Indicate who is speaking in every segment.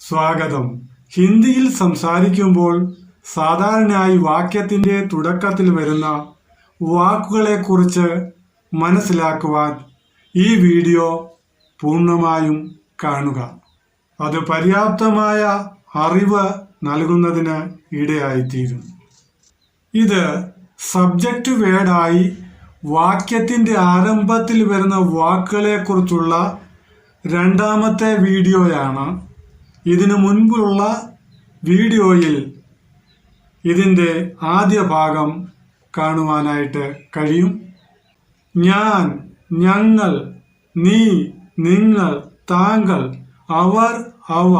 Speaker 1: സ്വാഗതം. ഹിന്ദിയിൽ സംസാരിക്കുമ്പോൾ സാധാരണയായി വാക്യത്തിന്റെ തുടക്കത്തിൽ വരുന്ന വാക്കുകളെക്കുറിച്ച് മനസ്സിലാക്കുവാൻ ഈ വീഡിയോ പൂർണമായും കാണുക. അത് പര്യാപ്തമായ അറിവ് നൽകുന്നതിന് ഇടയായിത്തീരും. ഇത് സബ്ജക്റ്റ് വേഡായി വാക്യത്തിന്റെ ആരംഭത്തിൽ വരുന്ന വാക്കുകളെക്കുറിച്ചുള്ള രണ്ടാമത്തെ വീഡിയോയാണ്. ഇതിനു മുൻപുള്ള വീഡിയോയിൽ ഇതിന്റെ ആദ്യ ഭാഗം കാണുവാനായിട്ട് കഴിയും. ഞാൻ ഞങ്ങൾ നീ നിങ്ങൾ താങ്കൾ അവർ അവ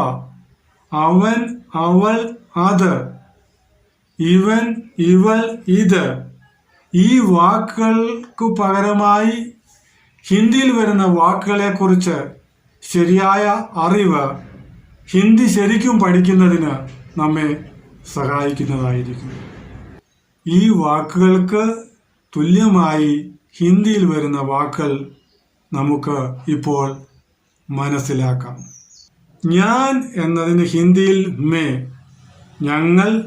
Speaker 1: അവൻ അവൾ അത് ഇവൻ ഇവൾ ഇത് ഈ വാക്കുകൾക്ക് പകരമായി ഹിന്ദിയിൽ വരുന്ന വാക്കുകളെക്കുറിച്ച് ശരിയായ അറിവ് ഹിന്ദി ശരിക്കും പഠിക്കുന്നതിന് നമ്മെ സഹായിക്കുന്നതായിരിക്കും. ഈ വാക്കുകൾക്ക് തുല്യമായി ഹിന്ദിയിൽ വരുന്ന വാക്കുകൾ നമുക്ക് ഇപ്പോൾ മനസ്സിലാക്കാം. ഞാൻ എന്നതിന് ഹിന്ദിയിൽ മേ ഞങ്ങൾ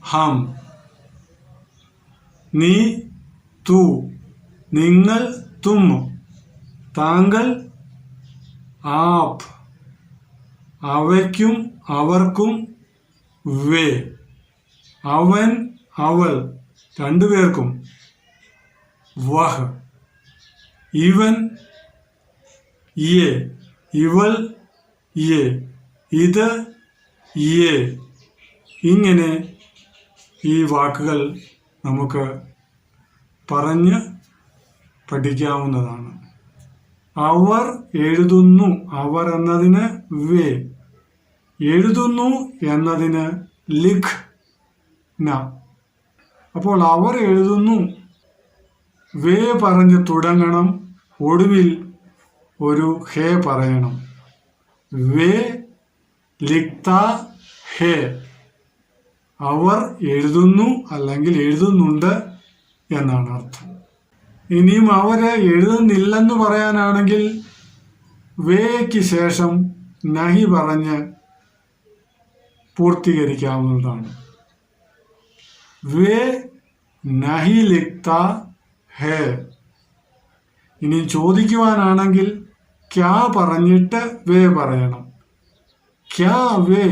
Speaker 1: ഹം നീ തു നിങ്ങൾ തും താങ്കൾ ആപ്. അവയ്ക്കും അവർക്കും വേ. അവൻ അവൾ രണ്ടുപേർക്കും വഹ്. ഇവൻ യേ ഇവൾ യേ ഇത് യേ ഇങ്ങനെ ഈ വാക്കുകൾ നമുക്ക് പറഞ്ഞ് പഠിക്കാവുന്നതാണ്. അവർ എഴുതുന്നു. അവർ എന്നതിന് വേ. എഴുതുന്നു എന്നതിന് ലിഖ്. ന. അപ്പോൾ അവർ എഴുതുന്നു. വേ പറഞ്ഞ് തുടങ്ങണം. ഒടുവിൽ ഒരു ഹേ പറയണം. വേ ലിഖ്ത ഹേ. അവർ എഴുതുന്നു അല്ലെങ്കിൽ എഴുതുന്നുണ്ട് എന്നാണ് അർത്ഥം. ഇനിയും അവർ എഴുതുന്നില്ലെന്ന് പറയാനാണെങ്കിൽ വേക്ക് ശേഷം നഹി പറഞ്ഞ് പൂർത്തീകരിക്കാവുന്നതാണ്. വേ നഹി ലിഖ്ത ഹേ. ഇനി ചോദിക്കുവാനാണെങ്കിൽ ക്യാ പറഞ്ഞിട്ട് വേ പറയണം. ക്യാ വേ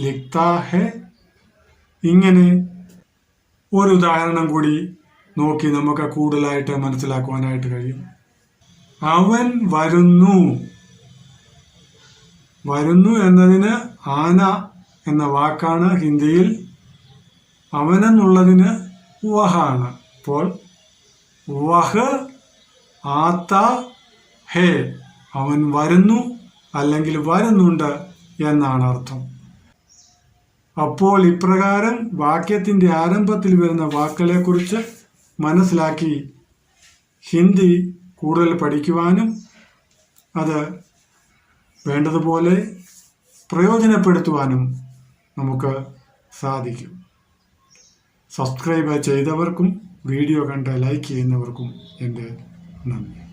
Speaker 1: ലിഖ്ത ഹേ. ഇങ്ങനെ ഒരു ഉദാഹരണം കൂടി നോക്കി നമുക്ക് കൂടുതലായിട്ട് മനസ്സിലാക്കുവാനായിട്ട് കഴിയും. അവൻ വരുന്നു. വരുന്നു എന്നതിന് ആന എന്ന വാക്കാണ് ഹിന്ദിയിൽ അവനെന്നുള്ളതിന് വഹാണ്. അപ്പോൾ വഹ് ആത്ത ഹേ അവൻ വരുന്നു അല്ലെങ്കിൽ വരുന്നുണ്ട് എന്നാണ് അർത്ഥം. അപ്പോൾ ഇപ്രകാരം വാക്യത്തിന്റെ ആരംഭത്തിൽ വരുന്ന വാക്കുകളെക്കുറിച്ച് മനസ്സിലാക്കി ഹിന്ദി കൂടുതൽ പഠിക്കുവാനും അത് വേണ്ടതുപോലെ പ്രയോജനപ്പെടുത്തുവാനും നമുക്ക് സാധിക്കും. സബ്സ്ക്രൈബ് ചെയ്തവർക്കും വീഡിയോ കണ്ട് ലൈക്ക് ചെയ്യുന്നവർക്കും എന്റെ നന്ദി.